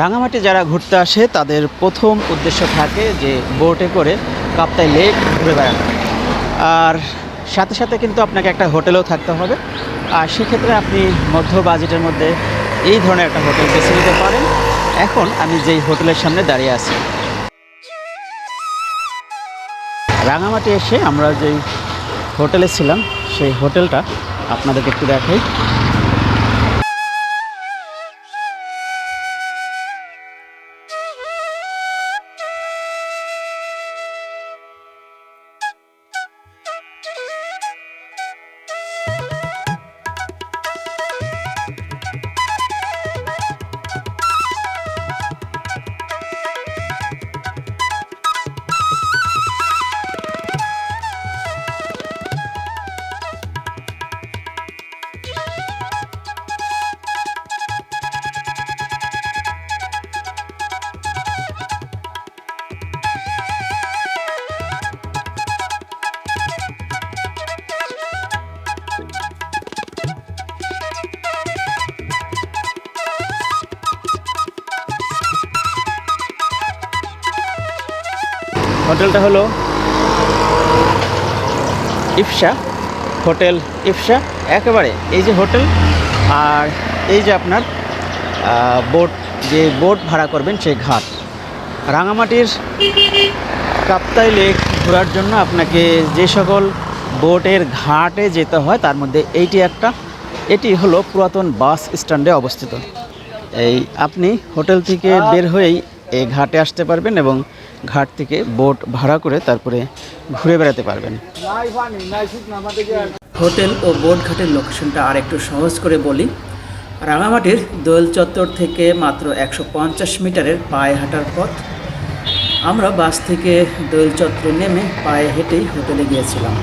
রাঙামাটি যারা ঘুরতে আসে, তাদের প্রথম উদ্দেশ্য থাকে যে বোটে করে কাপ্তাই লেক ঘুরে বেড়ানো। আর সাথে সাথে কিন্তু আপনাকে একটা হোটেলেও থাকতে হবে। আর সেক্ষেত্রে আপনি মধ্য বাজেটের মধ্যে এই ধরনের একটা হোটেল বেছে নিতে পারেন। এখন আমি যেই হোটেলের সামনে দাঁড়িয়ে আছি। রাঙামাটি এসে আমরা যেই হোটেলে ছিলাম, সেই হোটেলটা আপনাদেরকে একটু দেখাই। হোটেলটা হলো ইফসা হোটেল ইফসা একেবারে এই যে হোটেল আর এই যে আপনার বোট, যে বোট ভাড়া করবেন সেই ঘাট। রাঙামাটির কাপ্তাই লেক ঘোরার জন্য আপনাকে যে সকল বোটের ঘাটে যেতে হয়, তার মধ্যে এইটি একটা। এটি হলো পুরাতন বাস স্ট্যান্ডে অবস্থিত। এই আপনি হোটেল থেকে বের হয়েই এই ঘাটে আসতে পারবেন এবং ঘাট থেকে বোট ভাড়া করে তারপরে ঘুরে বেড়াতে পারবেন। হোটেল ও বোট ঘাটের লোকেশনটা আর একটু সহজ করে বলি। রাঙামাটির দোয়েল চত্বর থেকে মাত্র একশো পঞ্চাশ মিটারের পায়ে হাঁটার পথ। আমরা বাস থেকে দোয়েল চত্বরে নেমে পায়ে হেঁটেই হোটেলে গিয়েছিলাম।